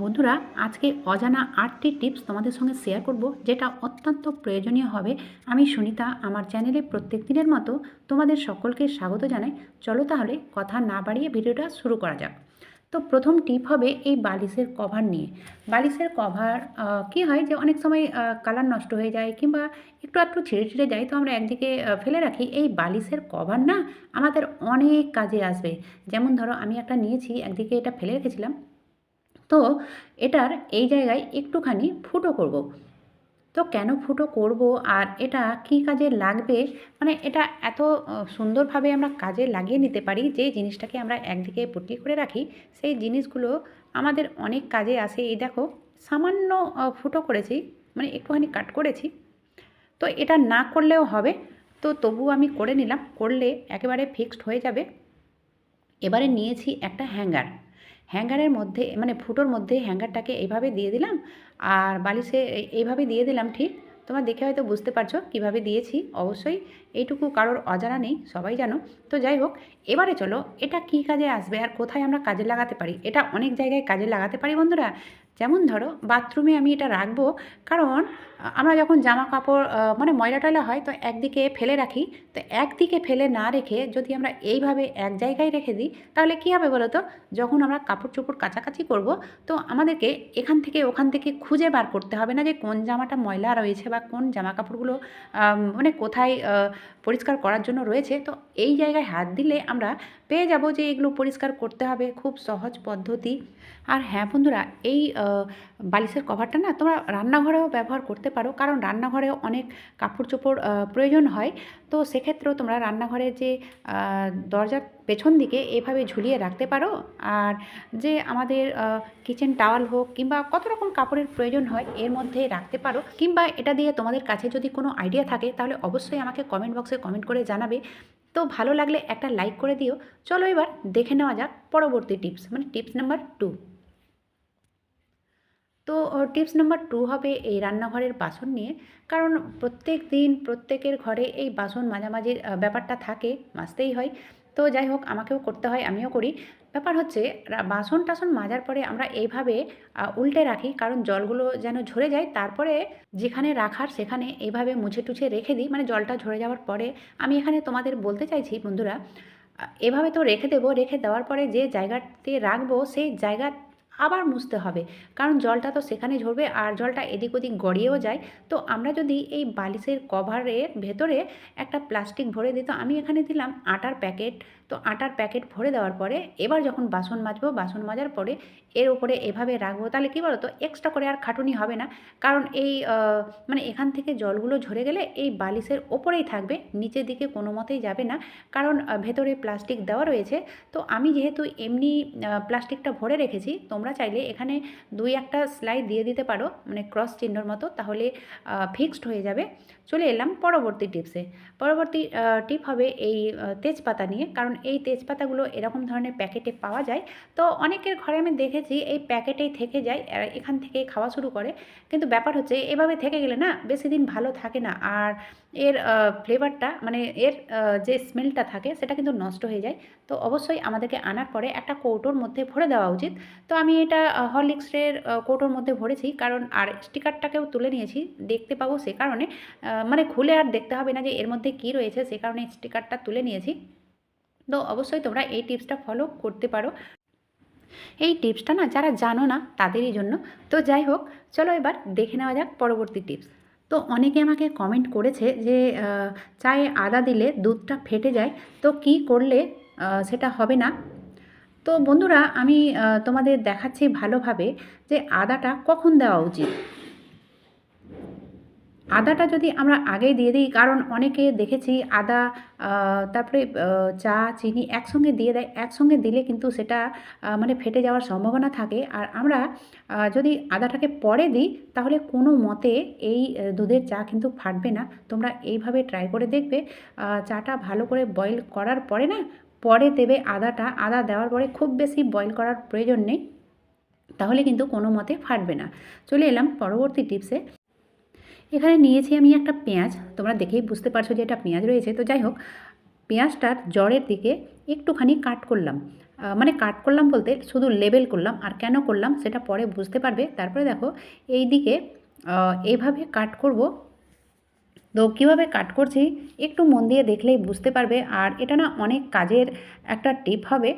বন্ধুরা, আজকে অজানা আটটি টিপস তোমাদের সঙ্গে শেয়ার করব যেটা অত্যন্ত প্রয়োজনীয় হবে। আমি সুনিতা, আমার চ্যানেলে প্রত্যেক দিনের মতো তোমাদের সকলকে স্বাগত জানাই। চলো তাহলে কথা না বাড়িয়ে ভিডিওটা শুরু করা যাক। তো প্রথম টিপ হবে এই বালিশের কভার নিয়ে। বালিশের কভার কি হয় যে অনেক সময় কালার নষ্ট হয়ে যায় কিংবা একটু একটু ছিঁড়ে ছিঁড়ে যায় তো আমরা একদিকে ফেলে রাখি। এই বালিশের কভার না আমাদের অনেক কাজে আসবে। যেমন ধরো আমি একটা নিয়েছি, একদিকে এটা ফেলে রেখেছিলাম। তো এটার এই জায়গায় একটুখানি ফুটো করব। তো কেন ফুটো করব আর এটা কি কাজে লাগবে? মানে এটা এত সুন্দরভাবে আমরা কাজে লাগিয়ে নিতে পারি যে জিনিসটাকে আমরা একদিকে পুটলি করে রাখি, সেই জিনিসগুলো আমাদের অনেক কাজে আসে। এই দেখো, সামান্য ফুটো করেছি মানে একটুখানি কাট করেছি। তো এটা না করলেও হবে, তো তবু আমি করে নিলাম, করলে একেবারে ফিক্সড হয়ে যাবে। এবারে নিয়েছি একটা হ্যাঙ্গার হ্যাঙ্গারের মধ্যে মানে ফুটোর মধ্যে হ্যাঙ্গারটাকে এইভাবে দিয়ে দিলাম। আর বালিশে এই- এইভাবে দিয়ে দিলাম ঠিক। তোমরা দেখে হয়তো বুঝতে পারছ কীভাবে দিয়েছি। অবশ্যই এইটুকু কারোর অজানা নেই, সবাই জানো। তো যাই হোক, এবারে চলো, এটা কি কাজে আসবে আর কোথায় আমরা কাজে লাগাতে পারি? এটা অনেক জায়গায় কাজে লাগাতে পারি বন্ধুরা। যেমন ধরো, বাথরুমে আমি এটা রাখব কারণ আমরা যখন জামা কাপড় মানে ময়লা টয়লা হয় তো একদিকে ফেলে রাখি, তো একদিকে ফেলে না রেখে যদি আমরা এইভাবে এক জায়গায় রেখে দিই, তাহলে কী হবে বলো তো যখন আমরা কাপড় চোপড় কাচাকাচি করব, তো আমাদেরকে এখান থেকে ওখান থেকে খুঁজে বার করতে হবে না যে কোন জামাটা ময়লা রয়েছে বা কোন জামা কাপড়গুলো মানে কোথায় পরিষ্কার করার জন্য রয়েছে। তো এই জায়গায় হাত দিলে আমরা পেয়ে যাব যে এগুলো পরিষ্কার করতে হবে, খুব সহজ পদ্ধতি। আর হ্যাঁ বন্ধুরা, এই বালিশের কভারটা না তোমরা রান্নাঘরেও ব্যবহার করতে পারো। কারণ রান্নাঘরে অনেক কাপড় চোপড় প্রয়োজন হয়। তো সেক্ষেত্রেও তোমরা রান্নাঘরে যে দরজার পেছন দিকে এভাবে ঝুলিয়ে রাখতে পারো। আর যে আমাদের কিচেন টাওয়াল হোক কিংবা কত রকম কাপড়ের প্রয়োজন হয়, এর মধ্যে রাখতে পারো। কিংবা এটা দিয়ে তোমাদের কাছে যদি কোনো আইডিয়া থাকে, তাহলে অবশ্যই আমাকে কমেন্ট বক্সে কমেন্ট করে জানাবে। তো ভালো লাগলে একটা লাইক করে দিও। চলো এবার দেখে নেওয়া যাক পরবর্তী টিপস মানে টিপস নাম্বার টু তো টিপস নাম্বার টু হবে এই রান্নাঘরের বাসন নিয়ে। কারণ প্রত্যেক দিন প্রত্যেকের ঘরে এই বাসন মাঝামাঝির ব্যাপারটা থাকে মাজতেই হয়। তো যাই হোক, আমাকেও করতে হয়, আমিও করি। ব্যাপার হচ্ছে বাসন টাসন মাজার পরে আমরা এইভাবে উল্টে রাখি। কারণ জলগুলো যেন ঝরে যায়, তারপরে যেখানে রাখার সেখানে এইভাবে মুছে টুছে রেখে দিই। মানে জলটা ঝরে যাওয়ার পরে, আমি এখানে তোমাদের বলতে চাইছি বন্ধুরা এভাবে তো রেখে দেবো। রেখে দেওয়ার পরে যে জায়গাতে রাখব, সেই জায়গা আবার মুছতে হবে। কারণ জলটা তো সেখানে ঝরবে আর জলটা এদিক ওদিক গড়িয়েও যায়। তো আমরা যদি এই বালিশের কভারের ভেতরে একটা প্লাস্টিক ভরে দিই, তো আমি এখানে দিলাম আটার প্যাকেট তো আটার প্যাকেট ভরে দেওয়ার পরে এবার যখন বাসন মাজবো, বাসন মাজার পরে এর উপরে এভাবে রাখব। তাহলে কী বলো তো এক্সট্রা করে আর খাটুনি হবে না। কারণ এই মানে এখান থেকে জলগুলো ঝরে গেলে এই বালিশের ওপরেই থাকবে, নিচের দিকে কোনো মতেই যাবে না। কারণ ভেতরে প্লাস্টিক দেওয়া রয়েছে। তো আমি যেহেতু এমনি প্লাস্টিকটা ভরে রেখেছি, তোমরা চাইলে এখানে দুই একটা সেলাই দিয়ে দিতে পারো মানে ক্রস চিহ্নর মতো, তাহলে ফিক্সড হয়ে যাবে। চলে এলাম পরবর্তী টিপসে পরবর্তী টিপ হবে এই তেজপাতা নিয়ে। কারণ এই তেজপাতাগুলো এরকম ধরনের প্যাকেটে পাওয়া যায়। তো অনেকের ঘরে আমি দেখেছি এই প্যাকেটেই থেকে যায় এখান থেকে খাওয়া শুরু করে। কিন্তু ব্যাপার হচ্ছে এভাবে থেকে গেলে না বেশি দিন ভালো থাকে না। আর এর ফ্লেভারটা মানে এর যে স্মেলটা থাকে সেটা কিন্তু নষ্ট হয়ে যায়। তো অবশ্যই আমাদেরকে আনার পরে একটা কৌটোর মধ্যে ভরে দেওয়া উচিত। তো আমি এটা হরলিক্সের কৌটোর মধ্যে ভরেছি। কারণ আর স্টিকারটাকেও তুলে নিয়েছি, দেখতে পাবো সে কারণে। মানে খুলে আর দেখতে হবে না যে এর মধ্যে কী রয়েছে, সে কারণে স্টিকারটা তুলে নিয়েছি। তো অবশ্যই তোমরা এই টিপসটা ফলো করতে পারো। এই টিপসটা না যারা জানো না তাদেরই জন্য। তো যাই হোক, চলো এবার দেখে নেওয়া যাক পরবর্তী টিপস। তো অনেকে আমাকে কমেন্ট করেছে যে চায়ে আদা দিলে দুধটা ফেটে যায়, তো কি করলে সেটা হবে না? তো বন্ধুরা, আমি তোমাদের দেখাচ্ছি ভালোভাবে যে আদাটা কখন দেওয়া উচিত। আদাটা যদি আমরা আগেই দিয়ে দিই, কারণ অনেকে দেখেছি আদা তারপরে চা, চিনি একসঙ্গে দিয়ে দেয়। একসঙ্গে দিলে কিন্তু সেটা মানে ফেটে যাওয়ার সম্ভাবনা থাকে। আর আমরা যদি আদাটাকে পরে দিই, তাহলে কোনো মতে এই দুধের চা কিন্তু ফাটবে না। তোমরা এইভাবে ট্রাই করে দেখবে। চাটা ভালো করে বয়েল করার পরে না, পরে দেবে আদাটা। আদা দেওয়ার পরে খুব বেশি বয়েল করার প্রয়োজন নেই। তাহলে কিন্তু কোনো মতে ফাটবে না। চলে এলাম পরবর্তী টিপসে এখানে নিয়েছি আমি একটা পেঁয়াজ। তোমরা দেখেই বুঝতে পারছ যে এটা পেঁয়াজ রয়েছে। তো যাই হোক পেঁয়াজটার জড়ের দিকে একটুখানি কাট করলাম। মানে কাট করলাম বলতে শুধু লেবেল করলাম আর কেন করলাম সেটা পরে বুঝতে পারবে। তারপরে দেখো এই দিকে এইভাবে কাট করব। তো কীভাবে কাট করছি একটু মন দিয়ে দেখলেই বুঝতে পারবে। আর এটা না অনেক কাজের একটা টিপ হবে।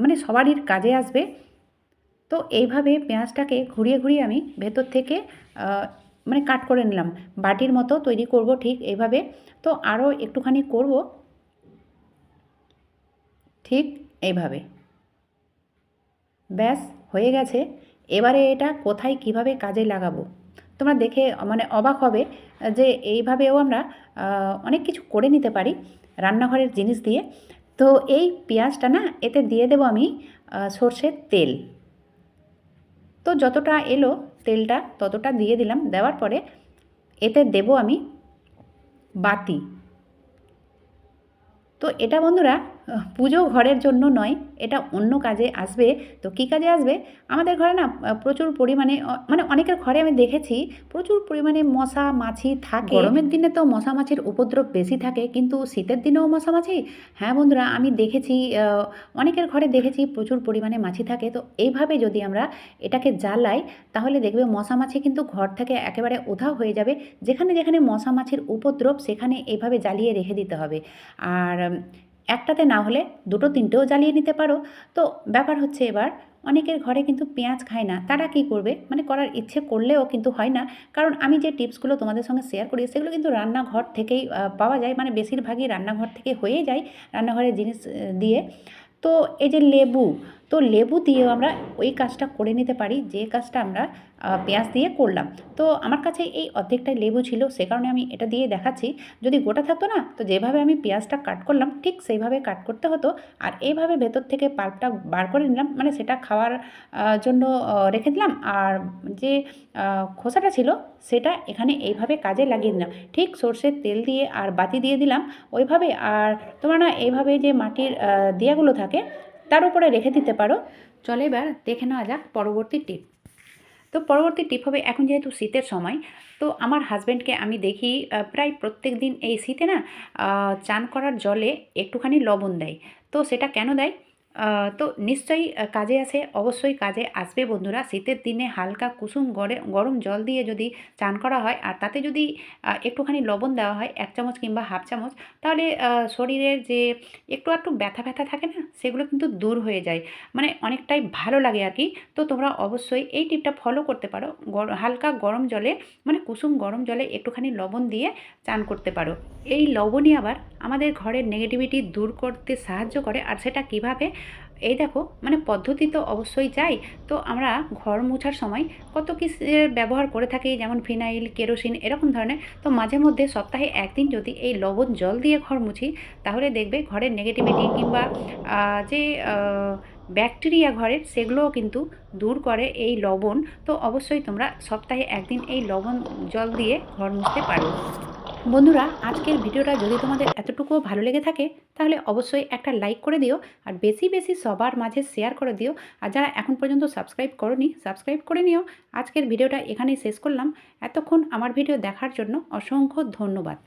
মানে সবারই কাজে আসবে। তো এইভাবে পেঁয়াজটাকে ঘুরিয়ে ঘুরিয়ে আমি ভেতর থেকে মানে কাট করে নিলাম। বাটির মতো তৈরি করব ঠিক এইভাবে। তো আরও একটুখানি করব। ঠিক এইভাবে। ব্যাস, হয়ে গেছে। এবারে এটা কোথায়, কীভাবে কাজে লাগাবো? তোমরা দেখে মানে অবাক হবে যে এইভাবেও আমরা অনেক কিছু করে নিতে পারি রান্নাঘরের জিনিস দিয়ে। তো এই পেঁয়াজটা না, এতে দিয়ে দেবো আমি সর্ষের তেল। তো যতটা এলো তেলটা ততটা দিয়ে দিলাম দেওয়ার পরে এতে দেব আমি বাতি। তো এটা বন্ধুরা পুজো ঘরের জন্য নয়, এটা অন্য কাজে আসবে। তো কী কাজে আসবে? আমাদের ঘরে না প্রচুর পরিমাণে মানে অনেকের ঘরে আমি দেখেছি, প্রচুর পরিমাণে মশা মাছি থাকে। গরমের দিনে তো মশা মাছির উপদ্রব বেশি থাকে, কিন্তু শীতের দিনেও মশা মাছি? হ্যাঁ বন্ধুরা, আমি দেখেছি অনেকের ঘরে দেখেছি প্রচুর পরিমাণে মাছি থাকে। তো এইভাবে যদি আমরা এটাকে জ্বালাই, তাহলে দেখবে মশা মাছি কিন্তু ঘর থেকে একেবারে উধাও হয়ে যাবে। যেখানে যেখানে মশা মাছির উপদ্রব, সেখানে এইভাবে জ্বালিয়ে রেখে দিতে হবে। আর একটাতে না হলে দুটো তিনটেও জ্বালিয়ে নিতে পারো। তো ব্যাপার হচ্ছে এবার, অনেকের ঘরে কিন্তু পেঁয়াজ খায় না। তারা কি করবে? মানে করার ইচ্ছে করলেও কিন্তু হয় না। কারণ আমি যে টিপসগুলো তোমাদের সঙ্গে শেয়ার করি, সেগুলো কিন্তু রান্নাঘর থেকেই পাওয়া যায়। মানে বেশিরভাগই রান্নাঘর থেকে হয়ে যায় রান্নাঘরের জিনিস দিয়ে। তো এই যে লেবু তো লেবু দিয়েও আমরা ওই কাজটা করে নিতে পারি, যে কাজটা আমরা পেঁয়াজ দিয়ে করলাম। তো আমার কাছে এই অর্ধেকটাই লেবু ছিল, সে কারণে আমি এটা দিয়ে দেখাচ্ছি। যদি গোটা থাকতো না, তো যেভাবে আমি পেঁয়াজটা কাট করলাম, ঠিক সেইভাবে কাট করতে হতো। আর এইভাবে ভেতর থেকে পাল্পটা বার করে নিলাম মানে সেটা খাওয়ার জন্য রেখে দিলাম। আর যে খোসাটা ছিল, সেটা এখানে এইভাবে কাজে লাগিয়ে দিলাম। ঠিক সর্ষের তেল দিয়ে আর বাতি দিয়ে দিলাম। ওইভাবে আর তোমার না, এইভাবে যে মাটির দিয়াগুলো থাকে তার উপরে রেখে দিতে পারো। চলে এবার দেখে নেওয়া যাক পরবর্তী টিপ। তো পরবর্তী টিপ হবে, এখন যেহেতু শীতের সময়, তো আমার হাজব্যান্ডকে আমি দেখি প্রায় প্রত্যেক দিন এই শীতে না চান করার জলে একটুখানি লবণ দেয়। তো সেটা কেন দেয়? তো নিশ্চয়ই কাজে আসে অবশ্যই কাজে আসবে বন্ধুরা। শীতের দিনে হালকা কুসুম গরে গরম জল দিয়ে যদি চান করা হয়, আর তাতে যদি একটুখানি লবণ দেওয়া হয়, এক চামচ কিংবা হাফ চামচ, তাহলে শরীরের যে একটু একটু ব্যথা ব্যথা থাকে না, সেগুলো কিন্তু দূর হয়ে যায়। মানে অনেকটাই ভালো লাগে আর কি। তো তোমরা অবশ্যই এই টিপটা ফলো করতে পারো। হালকা গরম জলে মানে কুসুম গরম জলে একটুখানি লবণ দিয়ে চান করতে পারো। এই লবণই আবার আমাদের ঘরের নেগেটিভিটি দূর করতে সাহায্য করে, আর সেটা কীভাবে? এই দেখো মানে পদ্ধতি তো অবশ্যই চাই তো আমরা ঘর মোছার সময় কত কিসের ব্যবহার করে থাকি, যেমন ফিনাইল, কেরোসিন, এরকম ধরনের। তো মাঝে মধ্যে সপ্তাহে একদিন যদি এই লবণ জল দিয়ে ঘর মুছি, তাহলে দেখবে ঘরের নেগেটিভিটি কিংবা যে ব্যাকটেরিয়া ঘরের, সেগুলোও কিন্তু দূর করে এই লবণ। তো অবশ্যই তোমরা সপ্তাহে একদিন এই লবণ জল দিয়ে ঘর মুছতে পারো। বন্ধুরা, আজকের ভিডিওটা যদি তোমাদের এতটুকুও ভালো লেগে থাকে, তাহলে অবশ্যই একটা লাইক করে দিও আর বেশি বেশি সবার মাঝে শেয়ার করে দিও। আর যারা এখন পর্যন্ত সাবস্ক্রাইব করনি সাবস্ক্রাইব করে নিও। আজকের ভিডিওটা এখানেই শেষ করলাম। এতক্ষণ আমার ভিডিও দেখার জন্য অসংখ্য ধন্যবাদ।